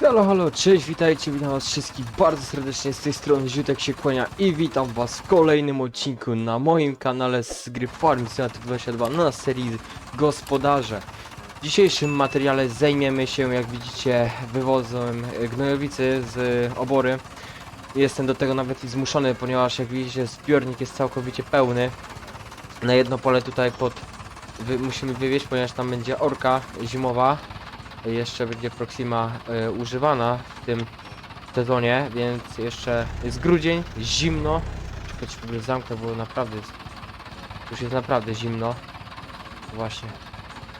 Halo, halo, cześć, witajcie, witam was wszystkich bardzo serdecznie z tej strony Ziutek się kłania i witam was w kolejnym odcinku na moim kanale z gry Farm Simulator 22 na serii Gospodarze. W dzisiejszym materiale zajmiemy się, jak widzicie, wywozem gnojowicy z obory. Jestem do tego nawet i zmuszony, ponieważ jak widzicie zbiornik jest całkowicie pełny. Na jedno pole tutaj pod wy, musimy wywieźć, ponieważ tam będzie orka zimowa jeszcze będzie Proxima e, używana w tym sezonie, więc jeszcze jest grudzień, zimno. Czekajcie, w ogóle zamknę, bo naprawdę jest, już jest naprawdę zimno. Właśnie,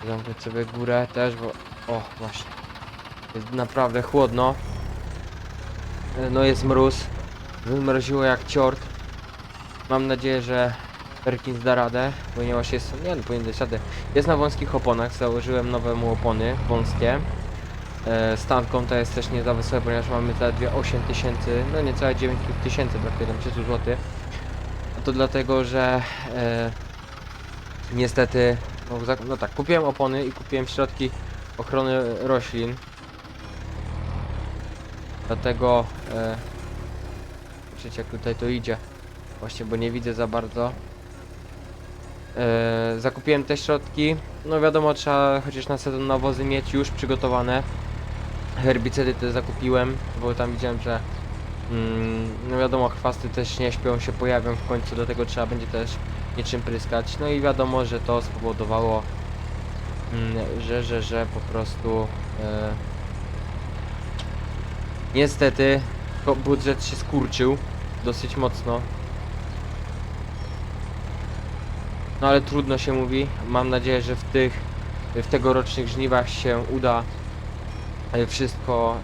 zamknę sobie górę też, bo, o właśnie, jest naprawdę chłodno. E, No jest mróz, wymroziło jak ciort. Mam nadzieję, że Perkins da radę, ponieważ jest, nie no, powinien dać radę. Jest na wąskich oponach, założyłem nowe mu opony wąskie. E, stanką to jest też nie za wysokie, ponieważ mamy zaledwie 8 tysięcy, no niecałe 9 tysięcy, brakuje nam 30 zł. A to dlatego, że e, niestety, no, no tak, kupiłem opony i kupiłem środki ochrony roślin. Dlatego, e, jak tutaj to idzie. Właśnie, bo nie widzę za bardzo. E, zakupiłem te środki. No wiadomo, trzeba chociaż na sezon nawozy mieć już przygotowane. Herbicydy też zakupiłem, bo tam widziałem, że mm, no wiadomo, chwasty też nie śpią, się pojawią w końcu, do tego trzeba będzie też niczym pryskać. No i wiadomo, że to spowodowało, mm, że, że, że po prostu e, niestety budżet się skurczył dosyć mocno. No ale trudno się mówi. Mam nadzieję, że w tych w tegorocznych żniwach się uda e, wszystko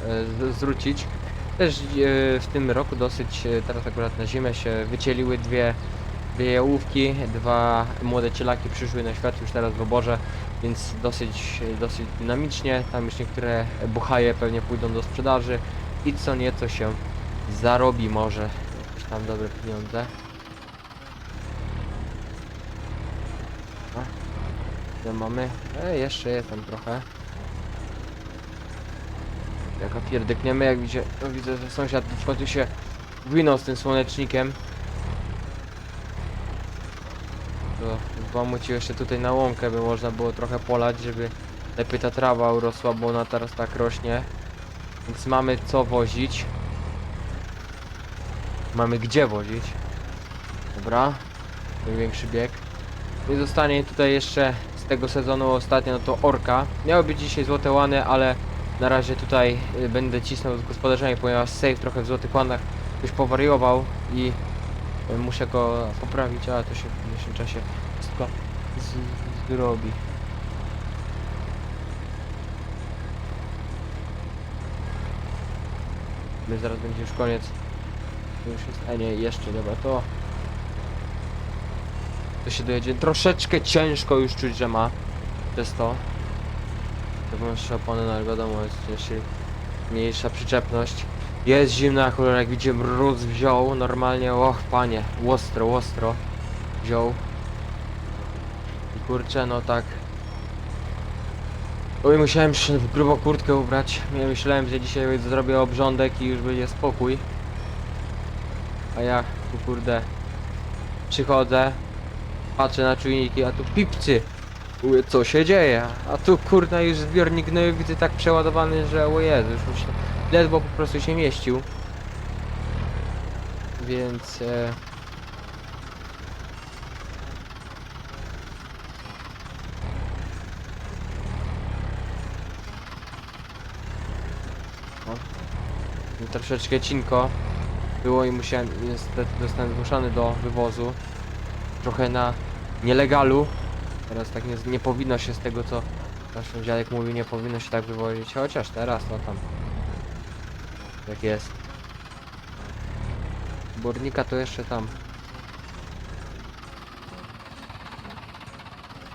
e, zwrócić. Też e, w tym roku dosyć, teraz akurat na zimę się wycieliły dwie, dwie jałówki, dwa młode cielaki przyszły na świat już teraz w oborze, więc dosyć, dosyć dynamicznie. Tam już niektóre buchaje pewnie pójdą do sprzedaży i co nieco się zarobi może jakieś tam dobre pieniądze. Ile mamy? E, jeszcze jest tam trochę. Jak opierdykniemy, jak widzę, widzę, że sąsiad w końcu się winął z tym słonecznikiem. To pomóc jeszcze tutaj na łąkę by można było trochę polać, żeby lepiej ta trawa urosła, bo ona teraz tak rośnie. Więc mamy co wozić. Mamy gdzie wozić. Dobra. Największy bieg. I zostanie tutaj jeszcze z tego sezonu ostatnio no to orka. Miały być dzisiaj złote łany, ale na razie tutaj y, będę cisnął z gospodarzami, ponieważ save trochę w złotych łanach już powariował i y, muszę go poprawić, ale to się w najbliższym czasie wszystko zrobi. My zaraz będzie już koniec. To już jest, a nie, jeszcze, dobra, to to się dojedzie troszeczkę ciężko już czuć, że ma przez to. To wąższe opony, no ale wiadomo, jest mniejsza przyczepność. Jest zimno, jak cholera, jak widzimy mróz wziął, normalnie, och panie, ostro, ostro wziął. I kurczę, no tak. Oj, musiałem grubą kurtkę ubrać. Ja myślałem, że dzisiaj zrobię obrządek i już będzie spokój. A ja, kurde, przychodzę, Patrzę na czujniki, a tu pipcy. Mówię, co się dzieje? A tu kurna już zbiornik gnojowicy tak przeładowany, że o Jezu, już myślę, ledwo po prostu się mieścił. Więc... E... No, Troszeczkę cinko było i musiałem, niestety zostałem zmuszony do wywozu trochę na nielegalu. Teraz tak nie, nie powinno się z tego co nasz dziadek mówił, nie powinno się tak wywozić, chociaż teraz to tam jak jest. Bornika to jeszcze tam.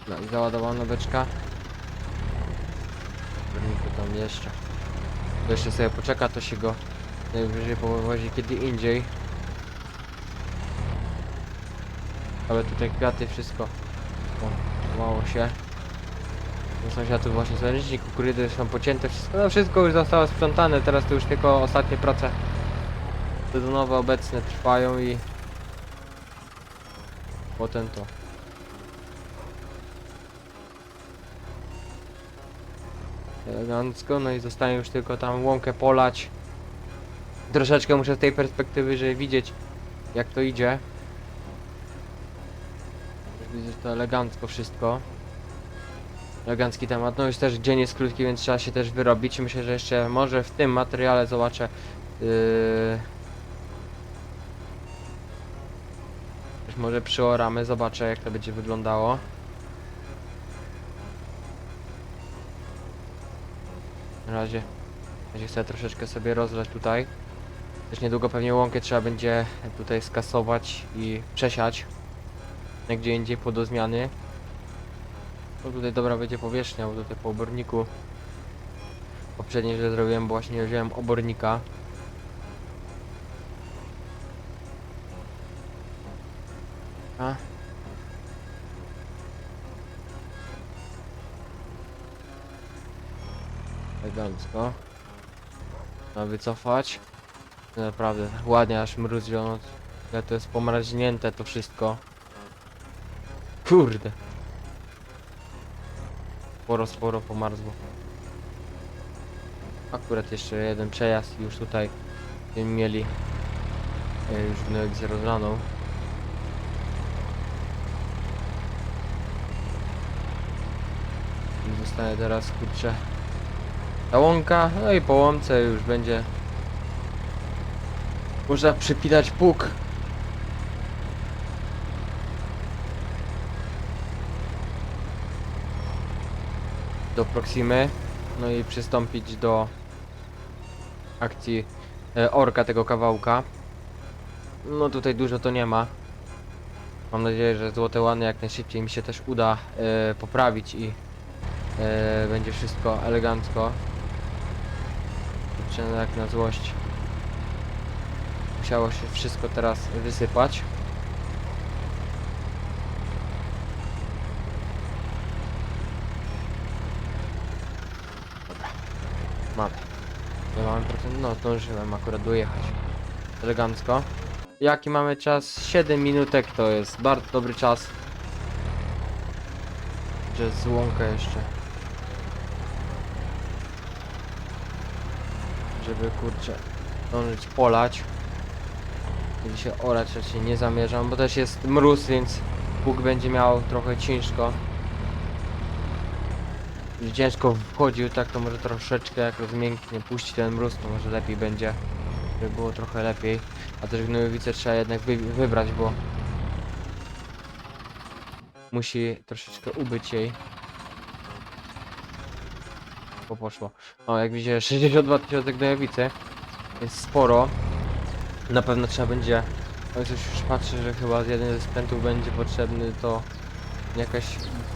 No i załadowana beczka. Borniku tam jeszcze. To jeszcze sobie poczeka, to się go najwyżej powozi kiedy indziej. Ale tutaj kwiaty, wszystko. Mało się. Do sąsiadów właśnie słoneczni, kukurydzy są pocięte, wszystko, no wszystko już zostało sprzątane, teraz to już tylko ostatnie prace sezonowe obecne trwają i potem to. Elegancko, no i zostanie już tylko tam łąkę polać. Troszeczkę muszę z tej perspektywy, żeby widzieć jak to idzie. Widzę, to elegancko wszystko. Elegancki temat. No już też dzień jest krótki, więc trzeba się też wyrobić. Myślę, że jeszcze może w tym materiale zobaczę. Yy... Może przyoramy, zobaczę jak to będzie wyglądało. Na razie, na razie chcę troszeczkę sobie rozlać tutaj. Też niedługo pewnie łąkę trzeba będzie tutaj skasować i przesiać. Jak gdzie indziej po do zmiany. No tutaj dobra będzie powierzchnia, bo tutaj po oborniku. Poprzednie źle zrobiłem, bo właśnie nie wziąłem obornika. A. Elegancko. Trzeba wycofać. Naprawdę, ładnie aż mróz. Ale to jest pomraźnięte to wszystko. Kurde. Sporo, sporo pomarzło. Akurat jeszcze jeden przejazd już tutaj mieli e, już gnojek rozlaną. I Zostaje teraz kurczę ta łąka, no i po łące już będzie można przypinać pług. Do Proximy. No i przystąpić do akcji e, orka tego kawałka. No tutaj dużo to nie ma. Mam nadzieję, że złote łany jak najszybciej mi się też uda e, poprawić i e, będzie wszystko elegancko. Kurczę, no jak na złość. Musiało się wszystko teraz wysypać. Dobra. Mamy. Nie mamy procent. No, zdążyłem akurat dojechać. Elegancko. Jaki mamy czas? 7 minutek to jest bardzo dobry czas. Z łąka jeszcze. Żeby kurczę zdążyć polać. Kiedy się orać raczej nie zamierzam, bo też jest mróz, więc Bóg będzie miał trochę ciężko. Ciężko wchodził, tak to może troszeczkę jak rozmięknie, puści ten mróz, to może lepiej będzie. Żeby było trochę lepiej. A też gnojowice trzeba jednak wy wybrać, bo musi troszeczkę ubyć jej. Bo poszło. O, jak widzicie, 62 tysiące gnojowicy, więc sporo. Na pewno trzeba będzie. Oj, coś już patrzę, że chyba jeden ze sprzętów będzie potrzebny to jakaś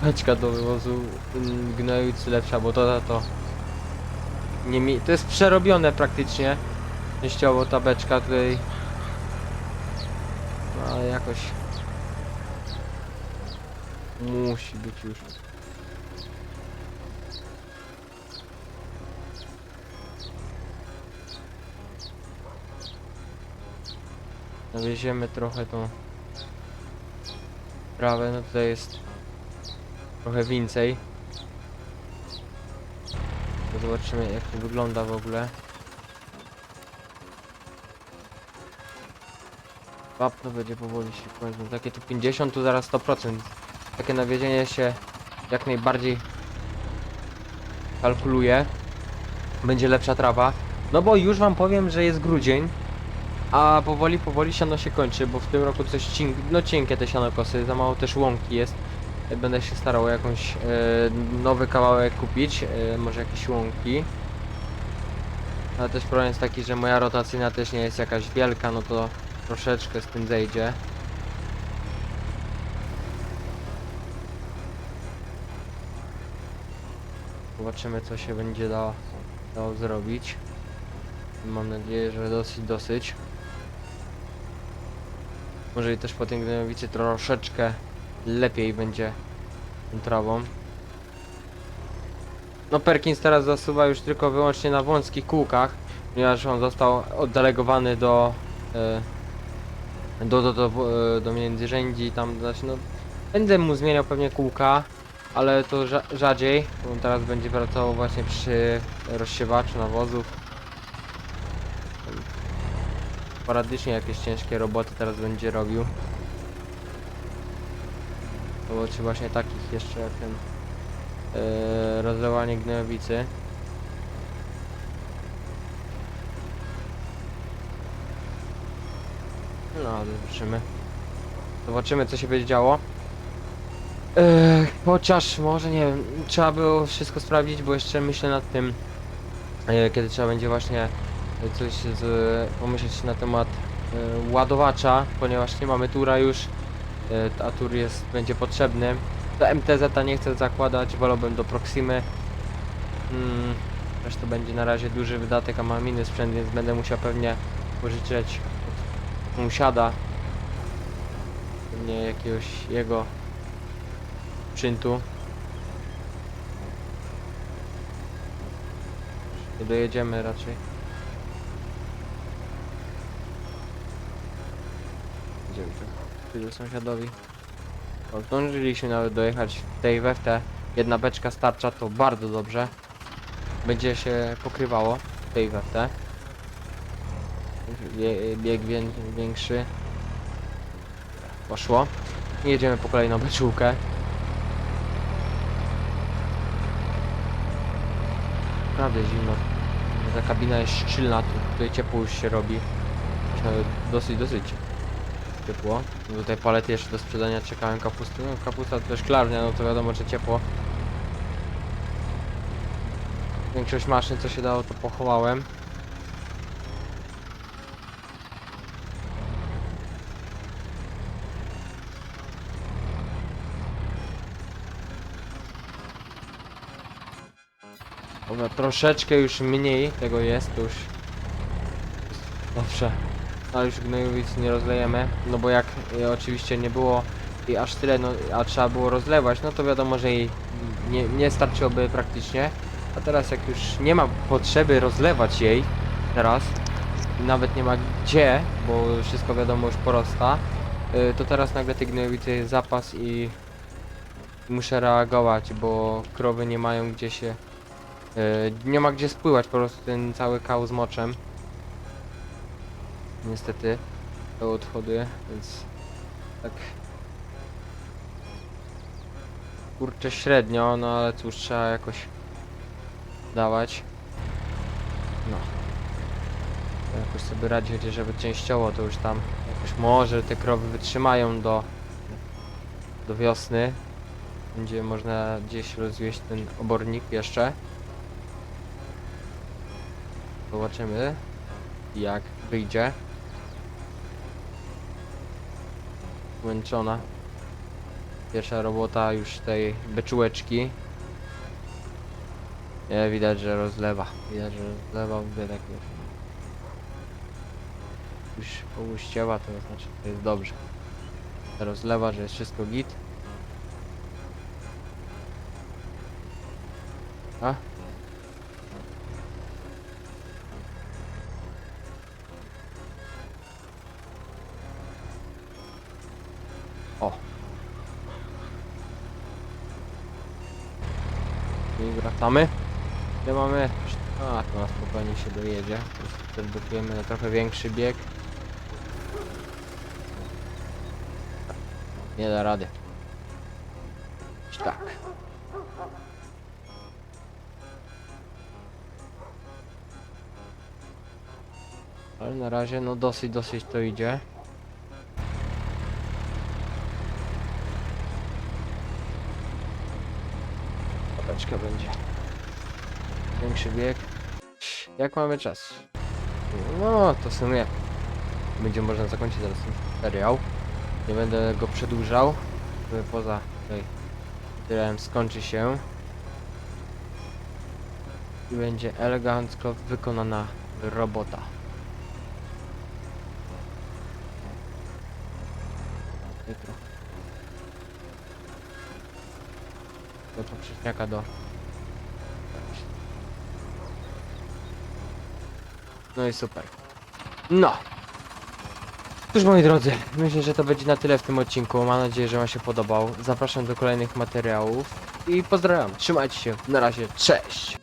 beczka do wywozu mm, gnojowicy lepsza, bo to to. Nie mi to jest przerobione praktycznie częściowo ta beczka tutaj. No, ale jakoś musi być już. Nawieziemy trochę tą trawę, no tutaj jest trochę więcej. Zobaczymy jak to wygląda w ogóle. Wapno będzie powoli się kończyć. Takie tu 50, tu zaraz 100%. Takie nawiezienie się jak najbardziej kalkuluje. Będzie lepsza trawa. No bo już wam powiem, że jest grudzień. A powoli, powoli siano się kończy, bo w tym roku coś no cienkie te sianokosy, za mało też łąki jest. Będę się starał jakąś e, nowy kawałek kupić, e, może jakieś łąki. Ale też problem jest taki, że moja rotacyjna też nie jest jakaś wielka, no to troszeczkę z tym zejdzie. Zobaczymy co się będzie dało, dało zrobić. Mam nadzieję, że dosyć, dosyć. Może i też po tym gnojowicy troszeczkę lepiej będzie tą trawą. No Perkins teraz zasuwa już tylko wyłącznie na wąskich kółkach, ponieważ on został oddelegowany do e, do, do, do, do międzyrzędzi tam, znaczy no będę mu zmieniał pewnie kółka, ale to rza rzadziej, bo on teraz będzie pracował właśnie przy rozsiewaczu nawozów. Sporadycznie jakieś ciężkie roboty teraz będzie robił. To czy właśnie takich jeszcze jak ten e, rozlewanie gnojowicy. No, zobaczymy. Zobaczymy, co się będzie działo. Eee, chociaż może nie wiem, trzeba było wszystko sprawdzić, bo jeszcze myślę nad tym, e, kiedy trzeba będzie właśnie coś z, pomyśleć na temat e, ładowacza, ponieważ nie mamy tura już, a tur jest, będzie potrzebny. Do MTZ nie chcę zakładać, wolałbym do Proximy. Hmm, to będzie na razie duży wydatek, a mam inny sprzęt, więc będę musiał pewnie pożyczyć od sąsiada. Pewnie jakiegoś jego sprzętu. Nie dojedziemy raczej. Do sąsiadowi. O, zdążyliśmy nawet dojechać w tej we w te. Jedna beczka starcza, to bardzo dobrze. Będzie się pokrywało w tej we w te. Bie- Bieg wię większy. Poszło. I jedziemy po kolejną beczułkę. Naprawdę zimno. Ta kabina jest szczylna, tu tutaj ciepło już się robi. Dosyć, dosyć ciepło. No Tutaj palety jeszcze do sprzedania czekałem kapusty. No kapusta to szklarnia, no to wiadomo, że ciepło. Większość maszyn co się dało to pochowałem. Dobra, troszeczkę już mniej tego jest, to już dobrze. Ale już gnojowic nie rozlejemy, no bo jak e, oczywiście nie było i aż tyle, no a trzeba było rozlewać, no to wiadomo, że jej nie, nie starczyłoby praktycznie. A teraz jak już nie ma potrzeby rozlewać jej, teraz, nawet nie ma gdzie, bo wszystko wiadomo już porosta, y, to teraz nagle tej gnojowicy jest zapas i muszę reagować, bo krowy nie mają gdzie się y, nie ma gdzie spływać po prostu ten cały kał z moczem. Niestety te odchody, więc tak kurczę średnio, no ale cóż trzeba jakoś dawać. No. To Jakoś sobie radzi, żeby częściowo to już tam jakoś może te krowy wytrzymają do do wiosny. Będzie można gdzieś rozwieść ten obornik jeszcze. Zobaczymy jak wyjdzie. Zmęczona. Pierwsza robota już tej beczułeczki. Nie, widać, że rozlewa. Widać, że rozlewa w tak już. Już połuścieła, to znaczy, to jest dobrze. Rozlewa, że jest wszystko git. A? O. I wracamy. Gdzie mamy? A, to na spokojnie się dojedzie. Zredukujemy na trochę większy bieg. Nie da rady. Tak. Ale na razie no dosyć, dosyć to idzie. Paczka będzie. Większy bieg. Jak mamy czas? No, to sumie będzie można zakończyć zaraz ten materiał. Nie będę go przedłużał. Poza tutaj materiałem skończy się. I będzie elegancko wykonana robota. Jutro. do poprzeczniaka do... No i super. No! Cóż moi drodzy, myślę, że to będzie na tyle w tym odcinku. Mam nadzieję, że Wam się podobał. Zapraszam do kolejnych materiałów i pozdrawiam. Trzymajcie się. Na razie. Cześć!